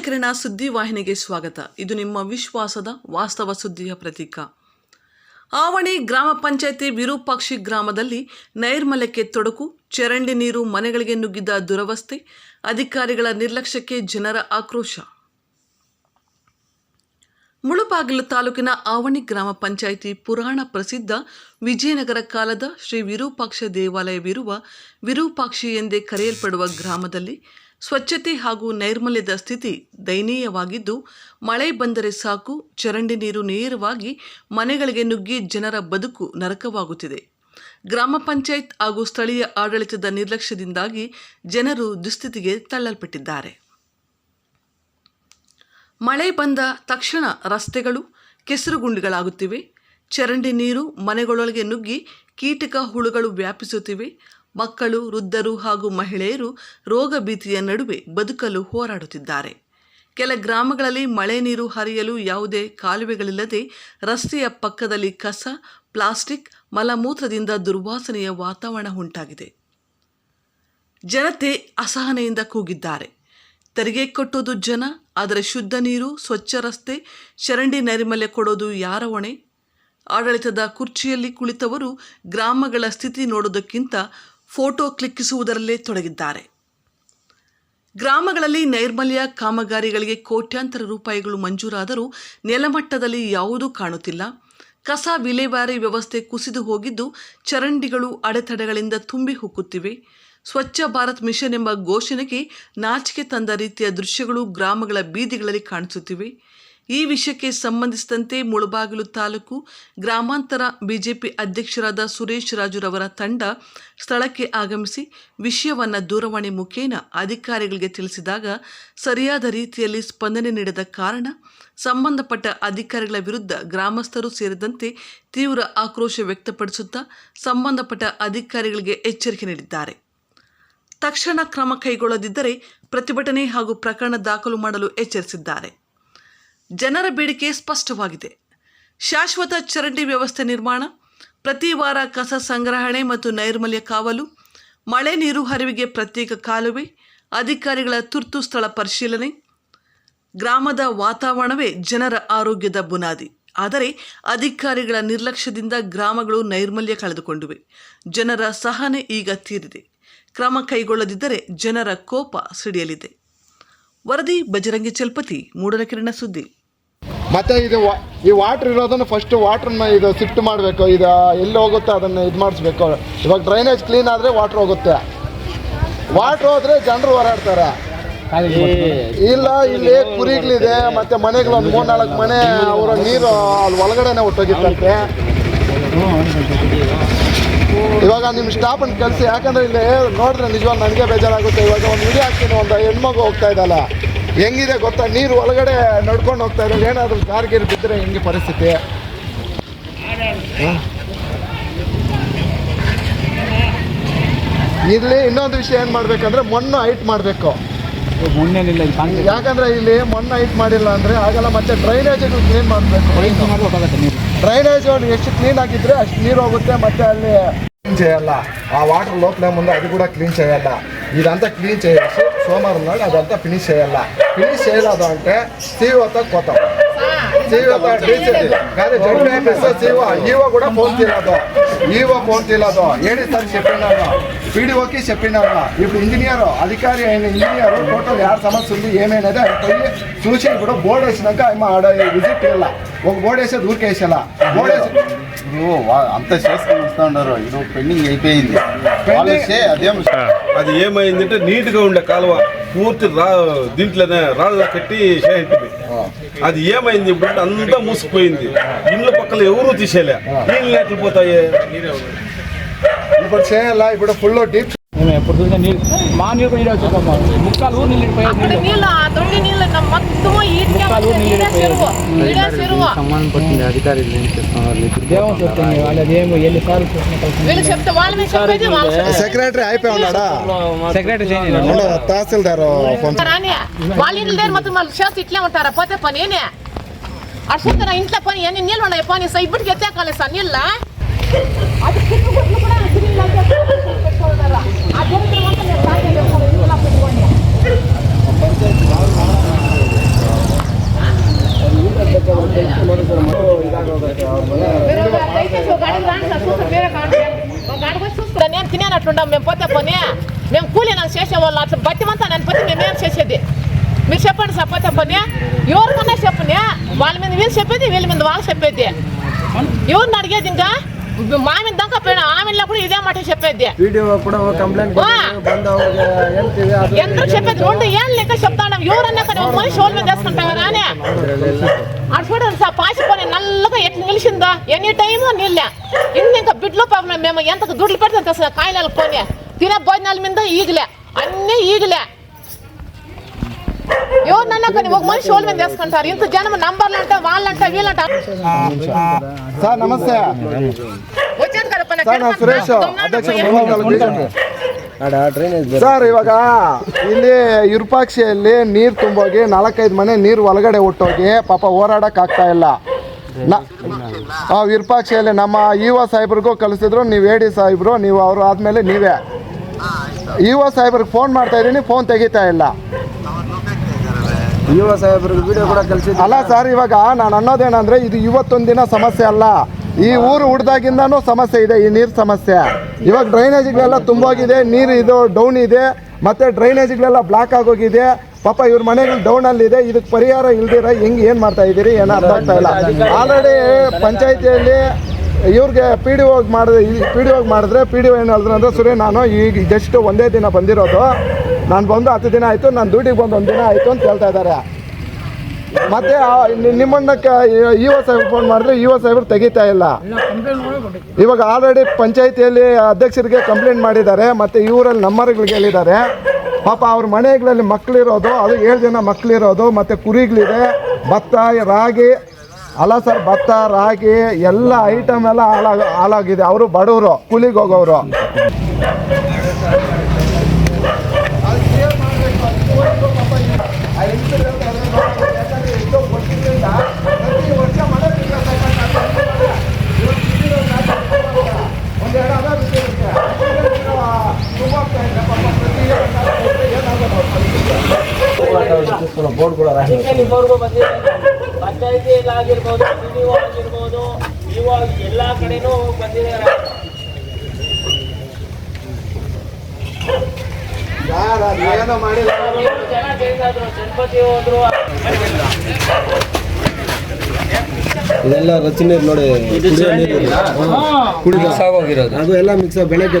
ಕಿರಣ ಸುದ್ದಿವಾಹಿನಿಗೆ ಸ್ವಾಗತ. ಇದು ನಿಮ್ಮ ವಿಶ್ವಾಸದ ವಾಸ್ತವ ಸುದ್ದಿಯ ಪ್ರತೀಕ. ಆವಣಿ ಗ್ರಾಮ ಪಂಚಾಯತಿ ವಿರೂಪಾಕ್ಷಿ ಗ್ರಾಮದಲ್ಲಿ ನೈರ್ಮಲ್ಯಕ್ಕೆ ತೊಡಕು, ಚರಂಡಿ ನೀರು ಮನೆಗಳಿಗೆ ನುಗ್ಗಿದ ದುರವಸ್ಥೆ, ಅಧಿಕಾರಿಗಳ ನಿರ್ಲಕ್ಷ್ಯಕ್ಕೆ ಜನರ ಆಕ್ರೋಶ. ಮುಳುಬಾಗಿಲು ತಾಲೂಕಿನ ಆವಣಿ ಗ್ರಾಮ ಪಂಚಾಯಿತಿ ಪುರಾಣ ಪ್ರಸಿದ್ಧ ವಿಜಯನಗರ ಕಾಲದ ಶ್ರೀ ವಿರೂಪಾಕ್ಷ ದೇವಾಲಯವಿರುವ ವಿರೂಪಾಕ್ಷಿ ಎಂದೇ ಕರೆಯಲ್ಪಡುವ ಗ್ರಾಮದಲ್ಲಿ ಸ್ವಚ್ಛತೆ ಹಾಗೂ ನೈರ್ಮಲ್ಯದ ಸ್ಥಿತಿ ದಯನೀಯವಾಗಿದ್ದು, ಮಳೆ ಬಂದರೆ ಸಾಕು, ಚರಂಡಿ ನೀರು ನೇರವಾಗಿ ಮನೆಗಳಿಗೆ ನುಗ್ಗಿ ಜನರ ಬದುಕು ನರಕವಾಗುತ್ತಿದೆ. ಗ್ರಾಮ ಪಂಚಾಯತ್ ಹಾಗೂ ಸ್ಥಳೀಯ ಆಡಳಿತದ ನಿರ್ಲಕ್ಷ್ಯದಿಂದಾಗಿ ಜನರು ದುಸ್ಥಿತಿಗೆ ತಳ್ಳಲ್ಪಟ್ಟಿದ್ದಾರೆ. ಮಳೆ ಬಂದ ತಕ್ಷಣ ರಸ್ತೆಗಳು ಕೆಸರುಗುಂಡಿಗಳಾಗುತ್ತಿವೆ. ಚರಂಡಿ ನೀರು ಮನೆಗಳೊಳಗೆ ನುಗ್ಗಿ ಕೀಟಕ ಹುಳುಗಳು ವ್ಯಾಪಿಸುತ್ತಿವೆ. ಮಕ್ಕಳು, ವೃದ್ಧರು ಹಾಗೂ ಮಹಿಳೆಯರು ರೋಗ ಭೀತಿಯ ನಡುವೆ ಬದುಕಲು ಹೋರಾಡುತ್ತಿದ್ದಾರೆ. ಕೆಲ ಗ್ರಾಮಗಳಲ್ಲಿ ಮಳೆ ನೀರು ಹರಿಯಲು ಯಾವುದೇ ಕಾಲುವೆಗಳಿಲ್ಲದೆ ರಸ್ತೆಯ ಪಕ್ಕದಲ್ಲಿ ಕಸ, ಪ್ಲಾಸ್ಟಿಕ್, ಮಲಮೂತ್ರದಿಂದ ದುರ್ವಾಸನೆಯ ವಾತಾವರಣ ಉಂಟಾಗಿದೆ. ಜನತೆ ಅಸಹನೆಯಿಂದ ಕೂಗಿದ್ದಾರೆ. ತೆರಿಗೆ ಕೊಟ್ಟೋದು ಜನ, ಆದರೆ ಶುದ್ಧ ನೀರು, ಸ್ವಚ್ಛ ರಸ್ತೆ, ಚರಂಡಿ ನೈರ್ಮಲ್ಯ ಕೊಡೋದು ಯಾರ ಹೊಣೆ? ಆಡಳಿತದ ಕುರ್ಚಿಯಲ್ಲಿ ಕುಳಿತವರು ಗ್ರಾಮಗಳ ಸ್ಥಿತಿ ನೋಡೋದಕ್ಕಿಂತ ಫೋಟೋ ಕ್ಲಿಕ್ಕಿಸುವುದರಲ್ಲೇ ತೊಡಗಿದ್ದಾರೆ. ಗ್ರಾಮಗಳಲ್ಲಿ ನೈರ್ಮಲ್ಯ ಕಾಮಗಾರಿಗಳಿಗೆ ಕೋಟ್ಯಾಂತರ ರೂಪಾಯಿಗಳು ಮಂಜೂರಾದರೂ ನೆಲಮಟ್ಟದಲ್ಲಿ ಯಾವುದೂ ಕಾಣುತ್ತಿಲ್ಲ. ಕಸ ವಿಲೇವಾರಿ ವ್ಯವಸ್ಥೆ ಕುಸಿದು ಹೋಗಿದ್ದು ಚರಂಡಿಗಳು ಅಡೆತಡೆಗಳಿಂದ ತುಂಬಿ ಹುಕ್ಕುತ್ತಿವೆ. ಸ್ವಚ್ಛ ಭಾರತ್ ಮಿಷನ್ ಎಂಬ ಘೋಷಣೆಗೆ ನಾಚಿಕೆ ತಂದ ರೀತಿಯ ದೃಶ್ಯಗಳು ಗ್ರಾಮಗಳ ಬೀದಿಗಳಲ್ಲಿ ಕಾಣಿಸುತ್ತಿವೆ. ಈ ವಿಷಯಕ್ಕೆ ಸಂಬಂಧಿಸಿದಂತೆ ಮುಳಬಾಗಿಲು ತಾಲೂಕು ಗ್ರಾಮಾಂತರ ಬಿಜೆಪಿ ಅಧ್ಯಕ್ಷರಾದ ಸುರೇಶ್ ರಾಜುರವರ ತಂಡ ಸ್ಥಳಕ್ಕೆ ಆಗಮಿಸಿ ವಿಷಯವನ್ನು ದೂರವಾಣಿ ಮುಖೇನ ಅಧಿಕಾರಿಗಳಿಗೆ ತಿಳಿಸಿದಾಗ ಸರಿಯಾದ ರೀತಿಯಲ್ಲಿ ಸ್ಪಂದನೆ ನೀಡದ ಕಾರಣ ಸಂಬಂಧಪಟ್ಟ ಅಧಿಕಾರಿಗಳ ವಿರುದ್ಧ ಗ್ರಾಮಸ್ಥರು ಸೇರಿದಂತೆ ತೀವ್ರ ಆಕ್ರೋಶ ವ್ಯಕ್ತಪಡಿಸುತ್ತಾ ಸಂಬಂಧಪಟ್ಟ ಅಧಿಕಾರಿಗಳಿಗೆ ಎಚ್ಚರಿಕೆ ನೀಡಿದ್ದಾರೆ. ತಕ್ಷಣ ಕ್ರಮ ಕೈಗೊಳ್ಳದಿದ್ದರೆ ಪ್ರತಿಭಟನೆ ಹಾಗೂ ಪ್ರಕರಣ ದಾಖಲು ಮಾಡಲು ಎಚ್ಚರಿಸಿದ್ದಾರೆ. ಜನರ ಬೇಡಿಕೆ ಸ್ಪಷ್ಟವಾಗಿದೆ. ಶಾಶ್ವತ ಚರಂಡಿ ವ್ಯವಸ್ಥೆ ನಿರ್ಮಾಣ, ಪ್ರತಿ ವಾರ ಕಸ ಸಂಗ್ರಹಣೆ ಮತ್ತು ನೈರ್ಮಲ್ಯ ಕಾವಲು, ಮಳೆ ನೀರು ಹರಿವಿಗೆ ಪ್ರತ್ಯೇಕ ಕಾಲುವೆ, ಅಧಿಕಾರಿಗಳ ತುರ್ತು ಸ್ಥಳ ಪರಿಶೀಲನೆ, ಗ್ರಾಮದ ವಾತಾವರಣವೇ ಜನರ ಆರೋಗ್ಯದ ಬುನಾದಿ. ಆದರೆ ಅಧಿಕಾರಿಗಳ ನಿರ್ಲಕ್ಷ್ಯದಿಂದ ಗ್ರಾಮಗಳು ನೈರ್ಮಲ್ಯ ಕಳೆದುಕೊಂಡಿವೆ. ಜನರ ಸಹನೆ ಈಗ ತೀರಿದೆ. ಕ್ರಮ ಕೈಗೊಳ್ಳದಿದ್ದರೆ ಜನರ ಕೋಪ ಸಿಡಿಯಲಿದೆ. ವರದಿ ಬಜರಂಗಿ ಚಲ್ಪತಿ ಮೂಡಲಕಿರಣ ಸುದ್ದಿ. ಮತ್ತೆ ಇದು ವಾ- ಈ ವಾಟ್ರ್ ಇರೋದನ್ನು ಫಸ್ಟ್ ವಾಟ್ರನ್ನ ಇದು ಸಿಫ್ಟ್ ಮಾಡಬೇಕು. ಇದು ಎಲ್ಲಿ ಹೋಗುತ್ತೆ ಅದನ್ನು ಇದು ಮಾಡಿಸ್ಬೇಕು. ಇವಾಗ ಡ್ರೈನೇಜ್ ಕ್ಲೀನ್ ಆದರೆ ವಾಟ್ರ್ ಹೋಗುತ್ತೆ. ವಾಟ್ರ್ ಹೋದರೆ ಜನರು ಹೋರಾಡ್ತಾರೆ. ಇಲ್ಲ ಇಲ್ಲಿ ಕುರಿಗಳಿದೆ ಮತ್ತೆ ಮನೆಗಳು ಒಂದು ಮೂರ್ನಾಲ್ಕು ಮನೆ ಅವರ ನೀರು ಅಲ್ಲಿ ಒಳಗಡೆನೆ ಹೊಟ್ಟೋಗಿತ್ತಂತೆ ಇವಾಗ ನಿಮ್ಮ ಸ್ಟಾಫನ್ನು ಕಳಿಸಿ ಯಾಕಂದ್ರೆ ಇಲ್ಲಿ ನೋಡಿದ್ರೆ ನಿಜವಾಗ ನನಗೆ ಬೇಜಾರಾಗುತ್ತೆ. ಇವಾಗ ಒಂದು ವಿಡಿಯೋ ಹಾಕ್ತೀನಿ ಒಂದು ಹೆಣ್ಮಗು ಹೋಗ್ತಾ ಇದ್ದಲ್ಲ ಹೆಂಗಿದೆ ಗೊತ್ತಾ ನೀರು ಒಳಗಡೆ ನಡ್ಕೊಂಡು ಹೋಗ್ತಾ ಇದ್ದಾರೆ ಏನಾದರೂ ಕಾರ್ ಗೀರ್ ಬಿದ್ದರೆ ಹೆಂಗೆ ಪರಿಸ್ಥಿತಿ ಹ? ಇಲ್ಲಿ ಇನ್ನೊಂದು ವಿಷಯ ಏನು ಮಾಡಬೇಕಂದ್ರೆ ಮಣ್ಣು ಹೈಟ್ ಮಾಡಬೇಕು ಮುನ್ನೇನಿಲ್ಲ ಇಲ್ಲಿ ಕಾಣಿಸ್ತಾ ಯಾಕಂದ್ರೆ ಇಲ್ಲಿ ಮಣ್ಣು ಹೈಟ್ ಮಾಡಿಲ್ಲ ಅಂದರೆ ಆಗಲ್ಲ ಮತ್ತೆ ಡ್ರೈನೇಜ್ಗಳು ಕ್ಲೀನ್ ಮಾಡಬೇಕು ಮಾಡ್ಬೇಕಾಗತ್ತೆ ನೀವು ಡ್ರೈನೇಜ್ ಎಷ್ಟು ಕ್ಲೀನ್ ಆಗಿದ್ರೆ ಅಷ್ಟು ನೀರು ಹೋಗುತ್ತೆ ಮತ್ತೆ ಅಲ್ಲಿ క్లీన్ చేయాల ఆ వాటర్ లోపలే ముందు అది కూడా క్లీన్ చేయాల ఇదంతా క్లీన్ చేయాల్సి సోమవారం నాడు అదంతా ఫినిష్ చేయాలా? ఫినిష్ చేయలేదు అంటే తీవ్రత కొత్త. తీవ్రత కానీ జడ్పీ ఆఫీస్ సీఓ ఈవో కూడా ఫోన్ తీయలేదు ఈవో ఫోన్ తీయలేదు ఏడి సార్ చెప్పినాను పీడీఓకి చెప్పినాను ఇప్పుడు ఇంజనీర్ అధికారి అయిన ఇంజనీర్ టోటల్ యాడ్ సమస్య ఉంది ఏమైనది ఆయన పోయి చూసి ఇప్పుడు బోర్డు వేసినాక ఆడ విజిట్ చేయాల. ఒక బోర్డు వేసేది ఊరికేసేలా బోర్డు వేసి ఇప్పుడు వా- అంతా చేసుకుని వస్తూ ఉన్నారు. ఇది పెండింగ్ అయిపోయింది. వాళ్ళు అదేం అది ఏమైందంటే నీట్గా ఉండే కాలువ పూర్తి రా దీంట్లోనే రాళ్ళ కట్టి చేయించింది. అది ఏమైంది ఇప్పుడు అంతా మూసిపోయింది ఇళ్ళ పక్కల ఎవరు తీసేలే నీళ్ళు ఎట్లు పోతాయి ఇప్పుడు చేయాలా? ఇప్పుడు ఫుల్ డీప్ పొద్దుగా నీళ్ళు మా నీళ్ళు నీళ్ళు వచ్చేదమ్మా ముక్కాలు నీళ్ళు సంబంధపడుతుంది అధికారులు ఏం చెప్తున్నారు దేవం చెప్తాను వాళ్ళు అదేమో వెళ్ళి సార్ సెక్రటరీ అయిపోయి ఉన్నాడా సెక్రటరీ తహసీల్దార్ వాళ్ళ ఇల్లు లేరు మొత్తం వాళ్ళు చేసి ఇట్లే ఉంటారా పోతే పని అర్షిత ఇంట్లో పని ఎన్ని నీళ్ళు ఉన్నాయి పని ఇప్పటికి ఎత్తే కాలేదు సార్ నీళ్ళ నేను తినేనట్లుండం మేము పోతే పోనీ. మేము కూలీ నాకు చేసేవాళ్ళు అట్లా బతిమంతా నేను పోతే మేమేం చేసేది? మీరు చెప్పండి సార్ పోతే పోనీ. ఎవరికన్నా చెప్పునే వాళ్ళ మీద వీళ్ళు చెప్పేది వీళ్ళ మీద వాళ్ళు చెప్పేది. ఎవరిని అడిగేది ఇంకా? మా మీద దాకా పోయినా ఆమె కూడా ఇదే మాట చెప్పేది ವಿಡಿಯೋ ಕೂಡ ಕಂಪ್ಲೇಂಟ್ ఆ, ಬಂದು ಅವ್ರಿಗೆ ಹೇಳ್ತೀವಿ ಅದು ఎందరూ చెప్పేది రెండు ఏళ్ళు లెక్క చెప్తాను ఎవరన్నా కానీ ఒక మనిషి వాళ్ళ మీద వేసుకుంటావా అని అటు చూడండి సార్ పాసిపోయి నల్లగా ఎట్లా నిలిచిందో ఎనీ టైము నీళ్ళే ఇన్ని ఇంకా బిడ్లు పాపం మేము ఎంత దుడ్లు పెడితే అంత సార్ కాయలు కొని తినే భోజనాల మీద ఈగలే అన్నీ ఈగలే ఎవరినన్నా కానీ ఒక మనిషి వాళ్ళ మీద వేసుకుంటారు ఇంత జనం నంబర్లు అంట వాళ్ళంట వీళ్ళంట సార్ నమస్తే వచ్చాను కదా పైన సార్ ನಾನು ಸುರೇಶ್ ಅಧ್ಯಕ್ಷ ಆಡ ಡ್ರೈನೇಜ್ ಸರ್ ಇವಾಗ ಇಲ್ಲಿ ವಿರೂಪಾಕ್ಷಿಯಲ್ಲಿ ನೀರು ತುಂಬೋಗಿ ನಾಲ್ಕೈದು ಮನೆ ನೀರು ಒಳಗಡೆ ಹುಟ್ಟೋಗಿ ಪಾಪ ಹೋರಾಡಕ್ ಆಗ್ತಾ ಇಲ್ಲ ನ- ಆ ವಿರೂಪಾಕ್ಷಿಯಲ್ಲಿ ನಮ್ಮ ಇ ಒ ಸಾಹೇಬ್ರಿಗೂ ಕಳಿಸಿದ್ರು ನೀವು ಹೇಳಿ ಸಾಹೇಬ್ರು ನೀವು ಅವರು ಆದಮೇಲೆ ನೀವೇ ಇ ಒ ಸಾಹೇಬ್ರಿಗೆ ಫೋನ್ ಮಾಡ್ತಾ ಇದ್ದೀನಿ ಫೋನ್ ತೆಗಿತಾ ಇಲ್ಲ ಯುವ ಸಾಹೇಬ್ರಿಗೆ ವಿಡಿಯೋ ಕೂಡ ಕಳಿಸಿದ್ವಿ ಅಲ್ಲ ಸರ್, ಇವಾಗ ನಾನು ಅನ್ನೋದೇನಂದ್ರೆ ಇದು ಇವತ್ತೊಂದು ದಿನ ಸಮಸ್ಯೆ ಅಲ್ಲ. ಈ ಊರು ಹುಡ್ದಾಗಿಂದನೂ ಸಮಸ್ಯೆ ಇದೆ, ಈ ನೀರು ಸಮಸ್ಯೆ. ಇವಾಗ ಡ್ರೈನೇಜ್ಗಳೆಲ್ಲ ತುಂಬೋಗಿದೆ, ನೀರು ಇದು ಡೌನ್ ಇದೆ, ಮತ್ತೆ ಡ್ರೈನೇಜ್ಗಳೆಲ್ಲ ಬ್ಲಾಕ್ ಆಗೋಗಿದೆ. ಪಾಪ ಇವ್ರ ಮನೆಗಳು ಡೌನ್ ಅಲ್ಲಿ ಇದೆ ಇದಕ್ಕೆ ಪರಿಹಾರ ಇಲ್ದಿರ ಹೆಂಗೆ, ಏನು ಮಾಡ್ತಾ ಇದ್ದೀರಿ? ಏನೋ ಅರ್ಥ ಆಗ್ತಾ ಇಲ್ಲ. ಆಲ್ರೆಡಿ ಪಂಚಾಯತಿಯಲ್ಲಿ ಇವ್ರಿಗೆ ಪಿ ಡಿ ಹೋಗಿ ಮಾಡಿದ್ರೆ ಪಿ ಡಿ ಹೋಗಿ ಮಾಡಿದ್ರೆ ಪಿ ಡಿ ಏನು ಹೇಳಿದ್ರು ಅಂದರೆ ಸುರೇ ನಾನು ಈಗ ಜಸ್ಟ್ ಒಂದೇ ದಿನ ಬಂದಿರೋದು. ನಾನು ಬಂದು ಹತ್ತು ದಿನ ಆಯಿತು, ನಾನು ಡ್ಯೂಟಿಗೆ ಬಂದು ಒಂದು ದಿನ ಆಯಿತು ಅಂತ ಹೇಳ್ತಾ ಇದ್ದಾರೆ ಮತ್ತೆ ಆ- ನಿ- ನಿಮ್ಮನ್ನ ಇ ಒ ಸಾಹೇಬ್ ಫೋನ್ ಮಾಡಿದ್ರೆ ಇ ಒ ಸಾಹೇಬ್ರು ತೆಗಿತಾ ಇಲ್ಲ. ಇವಾಗ ಆಲ್ರೆಡಿ ಪಂಚಾಯತಿಯಲ್ಲಿ ಅಧ್ಯಕ್ಷರಿಗೆ ಕಂಪ್ಲೇಂಟ್ ಮಾಡಿದ್ದಾರೆ, ಮತ್ತೆ ಇವರಲ್ಲಿ ನಮ್ಮರ್ಗಳಿಗೆ ಹೇಳಿದ್ದಾರೆ. ಪಾಪ ಅವ್ರ ಮನೆಗಳಲ್ಲಿ ಮಕ್ಕಳಿರೋದು ಅದು ಏಳು ಜನ ಮಕ್ಕಳಿರೋದು ಮತ್ತೆ ಕುರಿಗಳಿದೆ, ಭತ್ತ, ರಾಗಿ ಅಲ್ಲ ಸರ್ ಭತ್ತ, ರಾಗಿ, ಎಲ್ಲ ಐಟಮ್ ಎಲ್ಲ ಹಾಳಾಗ ಹಾಳಾಗಿದೆ. ಅವರು ಬಡವರು, ಕೂಲಿಗೆ ಹೋಗೋರು ಬೋರ್ಡ್ ಕೂಡ ನಿಮ್ಮವ್ರಿಗೂ ಬಂದಿದೆ. ಪಂಚಾಯತಿಯಲ್ಲಿ ಆಗಿರ್ಬೋದು ಇವಾಗ ಎಲ್ಲ ಕಡೆನೂ ಗಣಪತಿ ಹೋದ್ರು ಇದೆಲ್ಲ ರಚನೆ ನೋಡಿ ಕುಡಿದ ಅದು ಎಲ್ಲ ಮಿಕ್ಸ್ ಬೆಳಗ್ಗೆ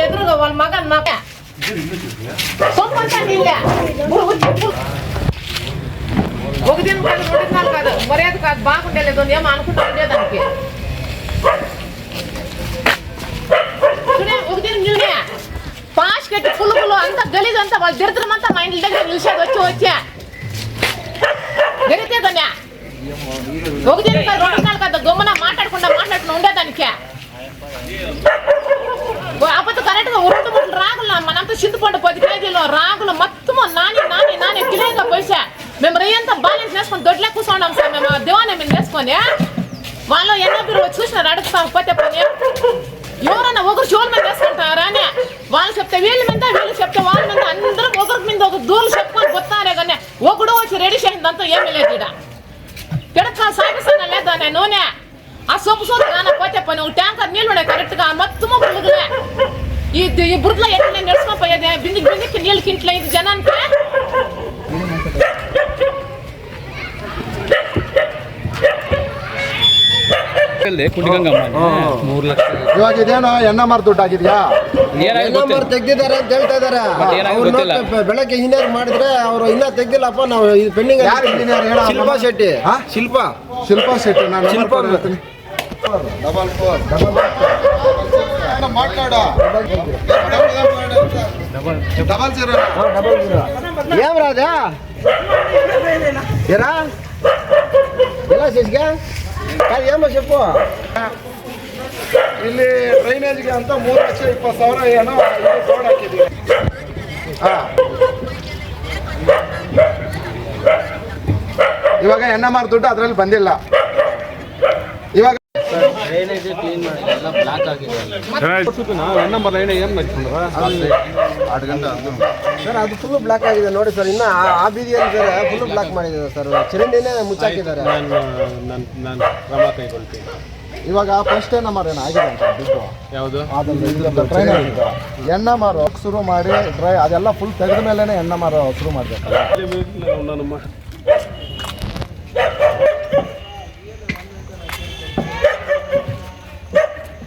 ఎదురుగా వాళ్ళ మగ. మగ ఒక దినం కాదు రెండు కాదు మర్యాద కాదు బాగుండేలేదు ఏమో అనుకుంటా ఉండేదానికి ఒక దినం నిన్నే పాష్ కట్టి పులుపులు అంతా గలీజ్ అంతా వాళ్ళు దరిద్రం అంతా మా ఇంటి దగ్గర నిలిచేది వచ్చి వచ్చా. జరిగితేదన్నా ఒక దినం కాదు రెండు దినాలు కాదు గమ్మున మాట్లాడకుండా మాట్లాడుకుని ఉండేదానికే అప్పుడు రాగులు మనంతా చింతపండు పది కేజీలు రాగులు మొత్తం నాని నాని నాని కిలోగా పోసా. మేము రయ్యంతా బ్యాలెన్స్ చేసుకొని దొడ్లే కూర్చున్నాం సార్ మేము దివానే మేము వేసుకొని. వాళ్ళు ఎన్నో చూసినారు అడుగుతాం పోతే పని. ఎవరన్నా ఒకరు షోల మీద వేసుకుంటారా అని. వాళ్ళు చెప్తే వీళ్ళ మీద వీళ్ళు చెప్తే వాళ్ళ మీద అందరూ ఒకరి మీద ఒక దూరం చెప్పుకొని పోతారే కానీ ఒకడు వచ్చి రెడీ చేసిందంతా ఏమీ లేదు ఇక్కడ తిడతా సాగిస్తానా లేదా నేను నూనె. ఆ సొప్పు సోపు నాన్న పోతే పని ఒక ట్యాంకర్ నీళ్ళు ఉన్నాయి ಇದು ಈ ಬುರ್ಲ ಎಣ್ಣೆ ನಡ್ಸ್ಕೊಂಡ್ ಬಿಂದಿಗೆ ಬಿಂದಿಗೆ ಕಿಲಿಯಲ್ಲಿ ಕಿಂಟ್ಲ ಇದು ಜನ ಅಂತ? ಲಕ್ಷ. ಮಾರ್ ದುಡ್ಡು ಆಗಿದ್ಯಾ? ಅಂತ ಹೇಳ್ತಾ ಅವ್ರು ಬೆಳಗ್ಗೆ ಇಂಜಿನಿಯರ್ ಮಾಡಿದ್ರೆ ಅವ್ರು ಇನ್ನ ತೆಗ್ದಿಲ್ಲಪ್ಪ ನಾವು ಇದು ಪೆಂಡಿಂಗ್ ಯಾರು ಹೇಳ ಶಿಲ್ಪಾ ಶೆಟ್ಟಿ. ಶಿಲ್ಪಾ. ಶಿಲ್ಪಾ ಶೆಟ್ಟಿ ನಾನು Shilpa double four double ಮಾತಾಡ ಡಬಲ್ ಜೀರೋ ఏం రాదా ఎరా ఎలా చేసిగా కాదు ఏమో చెప్పు ಇಲ್ಲಿ ಡ್ರೈನೇಜ್ಗೆ ಅಂತ ಮೂರು ಲಕ್ಷ ಇಪ್ಪತ್ತು ಸಾವಿರ ಏನೋ ಇದು ಬೋರ್ಡ್ ಹಾಕಿದ್ದೀವಿ ಹಾಂ ಇವಾಗ ಎನ್ ಎಮ್ ಆರ್ ದುಡ್ಡು ಅದರಲ್ಲಿ ಬಂದಿಲ್ಲ ಸರ್ ಅದು ಫುಲ್ ಬ್ಲಾಕ್ ಆಗಿದೆ ನೋಡಿ ಸರ್ ಇನ್ನ ಆ- ಬೀದಿಯಲ್ಲಿ ಸರ್ ಫುಲ್ ಬ್ಲಾಕ್ ಮಾಡಿದ್ದಾರೆ ಸರ್ ಚರಂಡಿನೇ ಮುಚ್ಚಾಕಿದ್ದಾರೆ. ಇವಾಗ ಫಸ್ಟ್ ಎಂ ಏನೋ ಆಗಿದೆ ಅಂತ ಬಿಟ್ಟು. ಯಾವುದು? ಆರ್ ಶುರು ಮಾಡಿ ಡ್ರೈ ಅದೆಲ್ಲ ಫುಲ್ ತೆಗೆದ ಮೇಲೆ ಎಣ್ಣೆ ಮಾರು ಆರ್ ಶುರು ಮಾಡಬೇಕಲ್ಲ.